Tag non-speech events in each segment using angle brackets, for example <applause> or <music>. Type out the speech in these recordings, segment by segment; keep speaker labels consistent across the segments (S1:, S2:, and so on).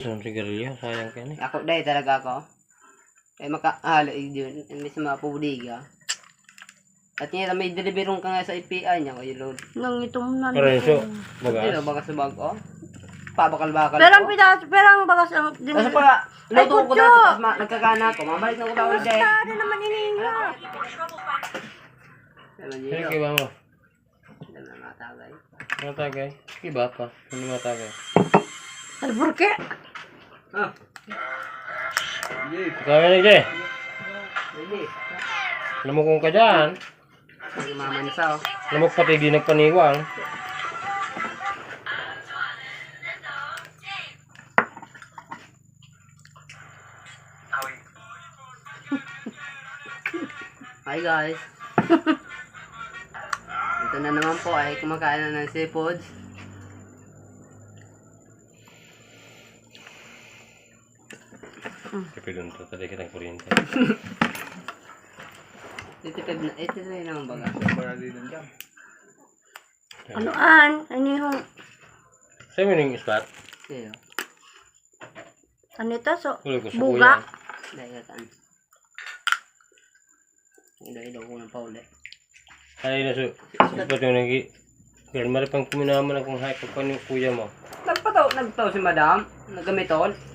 S1: Isang sigarilyo, sayang ka ni.
S2: Ako dahil talaga ako. Kaya makahala yun. May sa mga pudiga. At nga may deliverong ka nga sa IPI niya. Kaya load.
S3: Nang itong nan.
S2: Dito
S1: bagas.
S2: baka sa bag ko. Pabakal-bakal
S3: Pero ang
S2: ko.
S3: pitas, pero ang bagas ang din.
S2: Kasi pala, luto ko
S3: kutyo!
S2: dati. Tapos ma- nagkakana ko. Mabalik na ko tawag dahil.
S3: Ano naman
S1: Sige,
S2: niyo.
S1: kiba mo.
S2: Hindi na matagay.
S1: Matagay. Kiba pa. Hindi matagay.
S3: Ay, burke.
S2: Ah.
S1: Ni Jay.
S2: Hindi.
S1: Lamukong ka dyan.
S2: Hindi mama niya sa.
S1: Lamok pati di nagpaniwang.
S2: Hi guys. <laughs> Ito na naman po ay kumakain na ng seafoods.
S1: Tapi doon to. Tadi kitang kuryente.
S2: Titipid na. Ito na naman baga.
S3: Ano an? Ano yung,
S1: Sa'yo mo yung ispat?
S2: Sino?
S3: ano ito? So, buga.
S2: Dahil kataan. Ilo-ilo ko ng pauli.
S1: Ay na so. Ispat yung nagi. Girl, mari pang kuminaman akong hype pa ni kuya mo.
S2: Nagpataw, nagpataw si madam. Nagamiton.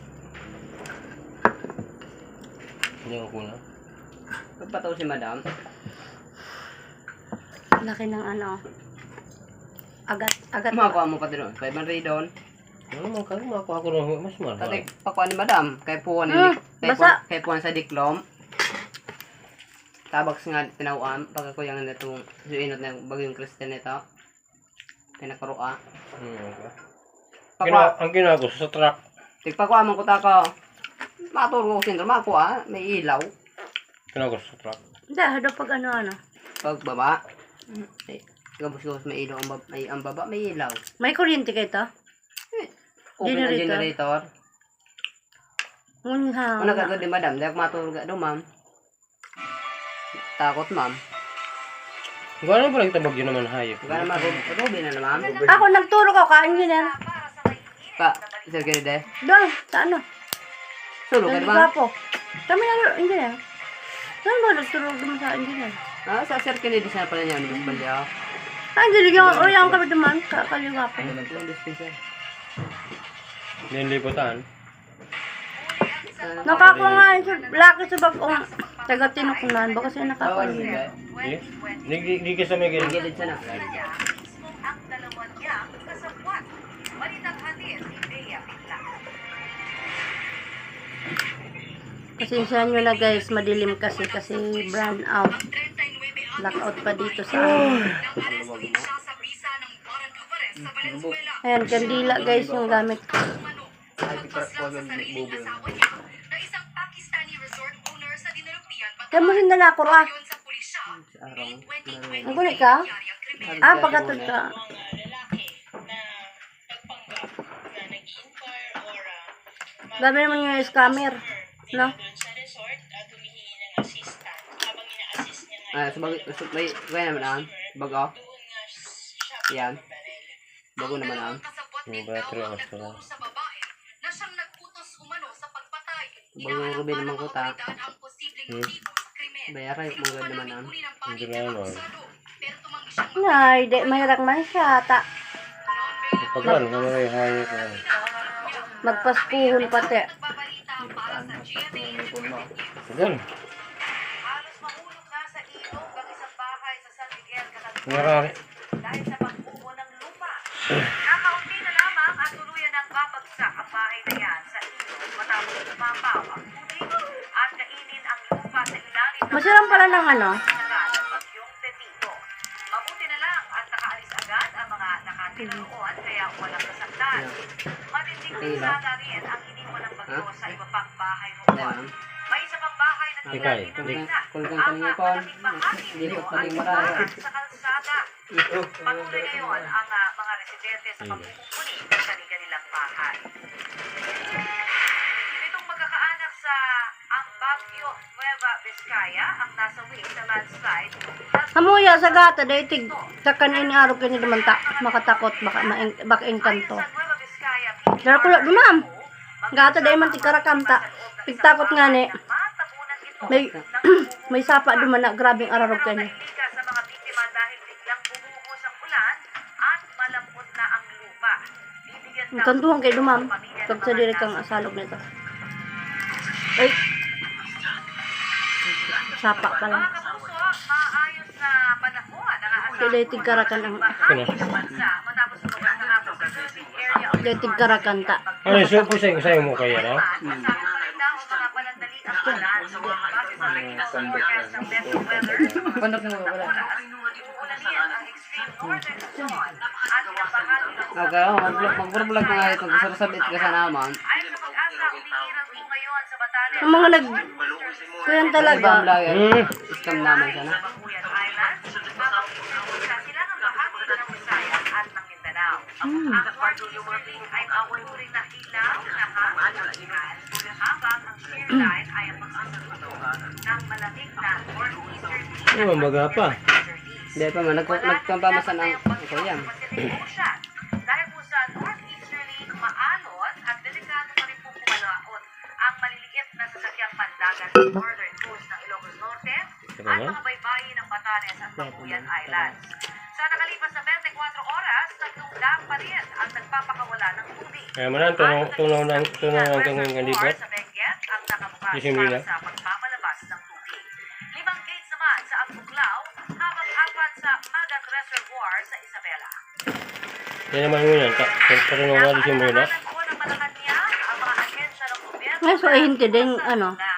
S1: Hindi ako kuna.
S2: Nagpataw si madam.
S3: Laki ng ano. Agat, agat.
S2: Makakuha mo pa din doon. 500 doon.
S1: Ano man ka? Makuha ko ng mas mahal.
S2: Tatay, pakuha ni madam. Kay puwan ni
S3: Hmm,
S2: kay
S3: basa.
S2: puwan, kay puwan sa diklom. Tabags nga tinawaan. Pagka ko yung itong suinot na bagyong Kristen nito. Pinakaroa.
S1: Hmm, okay.
S2: Pakuha.
S1: Gina, ang ginawa ko sa truck.
S2: Tigpakuha man ko tako. Maturo ko sindro. Makuha. May ilaw.
S1: Ko sa truck.
S3: Hindi, hado pag ano ano.
S2: Pagbaba. Ay, gabos-gabos may ilaw. Ang baba, may, ang baba may ilaw.
S3: May kuryente kayo ito?
S2: Open na
S3: Generator.
S2: generator.
S3: Ngunha.
S2: Ano ka di madam? Dahil matulog ka daw ma'am. Takot ma'am.
S1: Gano'n ba lang tabag yun naman hayop?
S2: Ka naman Ruby na naman.
S3: Ako nagturo ko, kain yun yan.
S2: Pa, Sir Kennedy.
S3: Doon, sa ano?
S2: Tulog ka diba?
S3: Ligapo. Kami na, hindi na. Saan ba nagturo naman sa engineer?
S2: Ah, sa Sir Kennedy sana pala niya. Ano ba balya?
S3: Ah, hindi yung, o yung kami naman, ka- kaligapo.
S2: Yung dispenser.
S1: Hindi yung liputan.
S3: Nakakuha nga yun sa laki sa bagong taga tinukunan. Baka siya
S2: Oo,
S3: nakakuha yun.
S2: ba?
S1: Di? Di, di, di ka sa may gilid.
S2: Gilid sana.
S3: Pasensya nyo na guys, madilim kasi kasi brown out. Blackout pa dito sa amin. Ayan, kandila guys yung gamit ko. Kamuhin na na ako ah. Ang guli ka? Ah, pagkatod ka. Grabe naman yung scammer. No?
S2: Ah, sa bagay, sa may, kaya naman ang. Bago. Yan. Bago naman ang.
S1: Yung battery ang gusto ko.
S2: Bago yung Ruby naman ko ta.
S1: Hmm.
S2: Bayaran yung mga naman ang.
S1: Hindi na naman.
S3: Nay, di mahirap man siya. Ta,
S1: Paglan, kung may hayop ko.
S3: magpaspuhon pati.
S1: Paglan. Narari.
S4: dahil sa pagbubo ng lupa. Nakaunti na lamang at tuluyan ng babagsak ang bahay na yan sa ilog matapos lumapaw ang tubig at kainin ang lupa sa ilalim ng
S3: Masarap pala ng ano.
S4: dagat ng bagyong Petito. Mabuti na lang at nakaalis agad ang mga nakatira roon kaya walang nasaktan. Matinding pinsala rin ang iniwan ng bagyo sa iba pang bahay roon.
S2: ang.
S4: May isa pang bahay na
S1: Ikay,
S4: tinatawag
S1: dik-
S4: na
S2: kung kang
S4: ang malaking bahagi
S2: hindi
S4: nito
S2: ko
S4: ay sa kalsada. Patuloy ngayon ang ah, mga residente sa pagpupuli ng kanilang bahay. Itong magkakaanak sa ang Baguio Nueva Vizcaya ang nasa wing sa landslide.
S3: Hamuya sa gata, daitig. Takan ini araw kini naman ta. Makatakot, baka, maeng, baka engkanto.
S4: Sa
S3: Dara ko lang, dumam. Gato dahil man tikarakamta. Pigtakot nga ni. May, <clears throat> may sapa duman na grabing ararog ka Kantuhan kay dumam. Pag sa diri kang asalog nito. Ay. Sapa pa lang.
S4: Na
S3: Kaya dahil tigkarakan ang...
S1: Ano?
S4: ng bansa matapos lumabas na nga po sa serving area of
S3: Dahil tigkarakan ta.
S1: Ano, so po sa sa'yo mo kaya, no?
S4: Kasama pa rin sa
S2: Okay, oh, mag-vlog, mag-vlog ka nga ito. Gusto ko sabit ka sa naman.
S4: Sa sa.
S3: Ang mga nag... Kuyan talaga.
S1: Hmm.
S2: Scam naman siya na.
S4: Sa sa na na na northeastern
S1: Ano, baga pa.
S2: Hindi pa man, nag- nagpampamasan ang.
S4: Ocean. Dahil po sa northeasterly maalon at delikado pa rin po pumalaot ang maliliit na sasakyang pandagat sa northern coast ng Ilocos Norte at mga baybayin ng Batanes at Banguyan Islands. Sa nakalipas na 24 oras, tatlong dam pa rin ang nagpapakawala ng tubig.
S1: Kaya man, tunaw, tunaw lang kang
S4: Reservoir
S1: kandibat.
S4: sa Benguet ang nakabukas
S1: Isimili
S4: para
S1: na.
S4: sa
S1: Yan naman mo yan. Nga din mo na.
S4: Po ng gobyerno
S3: Ay, so, eh, hindi din,
S4: na
S3: ano,
S4: na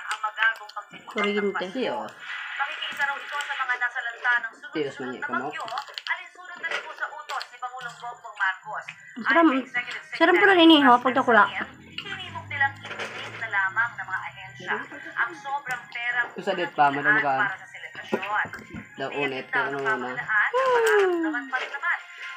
S3: kuryente.
S2: Siyo.
S4: Pakikisa raw ito sa mga nasalanta ng sunod-sunod na bagyo, alinsunod na rin po sa utos ni Pangulong Bongbong Marcos.
S3: Saram- saram
S4: Secretary
S3: pala niniho,
S4: Preston
S3: pagdakula.
S4: Sain, hinimok nilang i-donate na lamang ng mga ahensya ang sobrang perang
S2: Usa dit pa, madam ka.
S4: para sa selebrasyon.
S2: Daw unit,
S4: Bigyan
S2: ano na.
S4: ang mararamdaman pa rin naman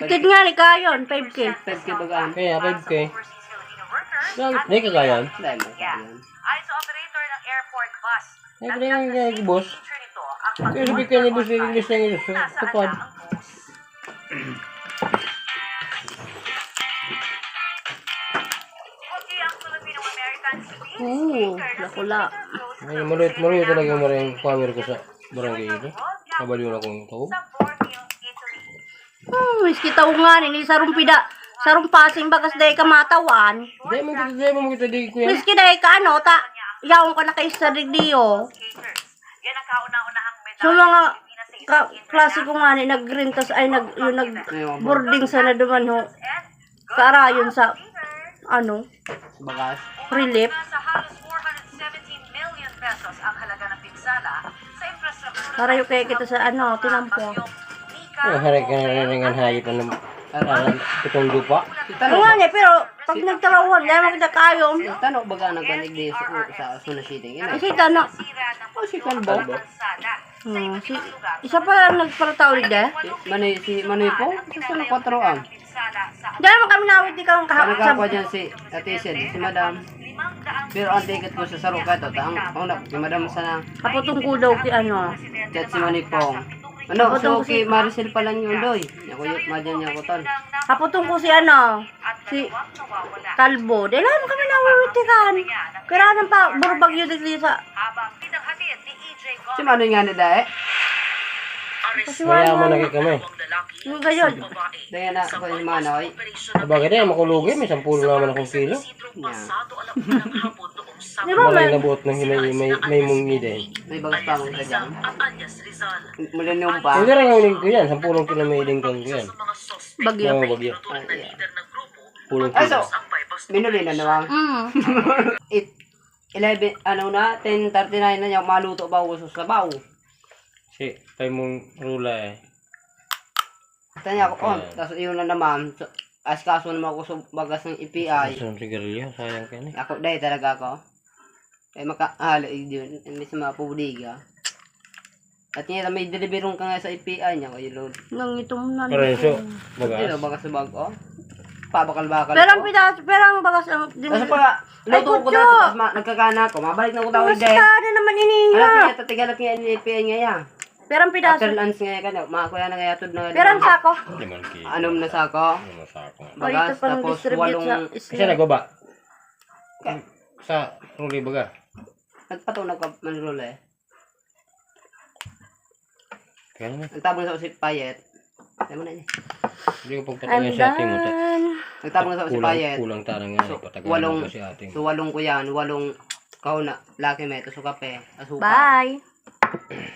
S1: na.
S3: Tikit nga ni Kayon, 5K.
S2: 5K bagaan.
S1: Kaya 5K.
S4: Overseas Filipino workers
S1: Dahil,
S4: at
S1: hindi kagayan.
S2: Dahil mo
S4: Yeah.
S2: yan.
S4: Ayon sa operator ng airport bus,
S1: kaya
S4: na
S1: nga,
S4: safety
S1: boss. Kaya sabi ka ni boss, ilis na.
S4: Nasaan
S1: Tupad.
S4: na
S3: Oo, lakula.
S1: Ay, maluit, maluit talaga mo rin power ko sa barangay ito. Kabaliw na kong tao.
S4: Italy.
S3: Hmm, whiskey tao nga ni, sarong pida. Sarong pasing bagas dahi ka matawan.
S1: Hindi mo kita, hindi mo kita di ko yan.
S3: Whiskey dahi ka ano, ta. Yaong ka na kay sa
S4: kauna-unahang medalya
S3: So mga ka, klase ko nga ni, nag-green tas ay nag, yung nag-boarding sa na duman ho.
S4: And
S3: Kaarayon sa, ano,
S2: bagas.
S3: relief.
S4: nasa halos 417 million pesos ang halaga ng pinsala sa infrastruktura
S3: Para yung kaya kita sa ano, tinampo.
S1: Ang haray ka na rin ang hayop na ng pitong lupa.
S3: Oo nga ni, pero pag nagtarawan, dahil makita kayo.
S2: Tanong baga nagkanig di sa sa Suna City. Ina.
S3: Kasi tano,
S4: sira ng
S2: Oh, si Kalbo.
S3: hmm, si, isa pa lang nagparatawid eh.
S2: Manoy, si Manoy po? Sa na 4 am.
S4: Pinsala sa
S3: Diyan naman kami nawid di kang
S2: Ano
S3: kahapon
S2: ka
S3: sa
S2: po dyan si Ate Isil, si Madam. Pero ang ticket ko sa Saruka to, taang, oh na, si Madam sana,
S3: kaputong ko daw ki ano.
S2: chat si Manoy Pong. Ano, so kay Maricel pala yun doy. Ako yung madyan niya ko ton.
S3: Kaputong ko si ano, si
S4: nawawala
S3: Kalbo. Dahil naman kami nawid di kan. Kaya nang pa, burbag yun di sa,
S2: Si Manoy nga ni Dae.
S3: kasi
S1: Kaya mo nagay kami.
S3: Yung gayon.
S2: Daya na ako yung Manoy.
S1: Bakit eh, makulugi, may sampulo naman akong kilo.
S3: Ba
S1: Malay na buot ng may, may, may mungi din.
S2: May bagas pa akong sa dyan. Millennium pa.
S1: Hindi rin ang ko yan, sampulong kilo may iding kang yan.
S3: Bagyo.
S1: Mga bagyo.
S2: Ay, yeah.
S1: Pulong
S2: Ay,
S1: kilo.
S2: so, minuli na naman.
S3: Mm. <laughs>
S2: It, 11, ano na, 10.39 na niya, maluto ba ako sa sabaw.
S1: Si, tayo mong rula eh.
S2: Tanya ko, oh, tapos yun na naman, so, as kaso naman ako sa bagas ng EPI.
S1: Ng sigarilyo, sayang ka na.
S2: Ako, dahil talaga ako. Ay makahala yun. May sa mga pudiga. At niya may deliverong ka nga sa IPI niya kayo Lord.
S3: Nang itom na.
S1: Pero so,
S2: Dito
S1: bagas.
S2: baka sa bag oh. Pabakal-bakal
S3: Pero ang
S2: ko.
S3: pidas, pero ang bagas ang din.
S2: Kasi pa,
S3: Ay,
S2: luto ko
S3: kutyo!
S2: dati, tapos ma- nagkakana ko. Mabalik na ko daw
S3: Mas
S2: hindi.
S3: kada naman
S2: Alam
S3: iniya.
S2: niya, tatigalat niya ni IPI niya ya.
S3: Pero ang pidas,
S2: After lunch nga ka na, makakuya na nga yatod na.
S3: pero ang sako.
S1: Liman ki.
S2: Anom na sako.
S1: Ano sa ako
S3: ito
S2: Bagas,
S3: pang
S2: tapos
S3: distribute sa
S2: walong,
S1: Kasi
S3: isla.
S1: nagbaba. Sa ruli baga.
S2: Nagpatunog ka manlula eh.
S1: Kaya naman.
S2: Nagtabong sa usip payet. Ayaw mo na niya.
S1: Hindi ko
S3: I'm
S1: pagpatagal sa ating mo.
S2: Nagtabong sa usip
S1: Kulang,
S2: payet.
S1: kulang tarang nga.
S2: So, walong-
S1: mo kasi ating.
S2: So, walong ko yan. Walong kauna. Laki may. Tuso kape. Asuka.
S3: Bye.